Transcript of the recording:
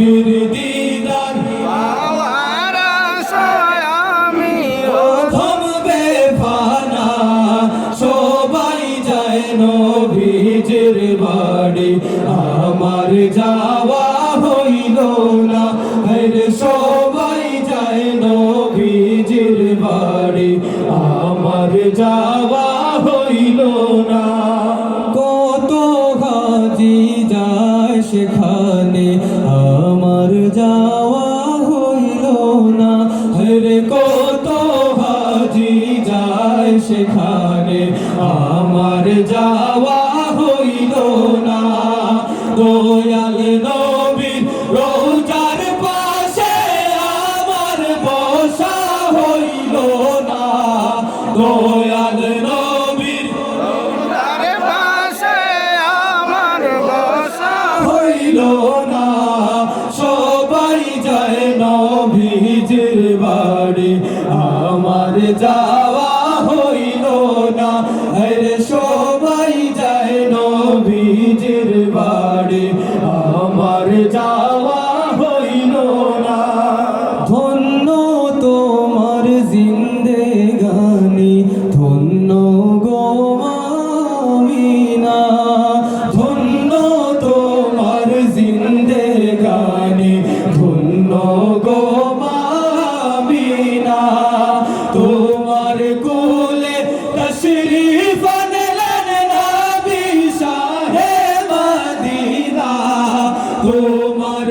নবীর দিদার। আমি প্রথম বেফানা সবাই যায় নবীজের বাড়ি। আমার যাওয়া হইল না হরে সবাই যায় নবীজের বাড়ি। আমার যাওয়া সেখানে আমার যাওয়া হইল না। দয়াল নবীর রোজার পাশে আমার বসা হইল না। দয়াল নবীর তার পাশে আমার বসা হইল না। সবাই যায় নবীজির বাড়ি। আমার যাওয়া কোলে তশরিফ আনলেন নবী শাহে মদিনা। তোমার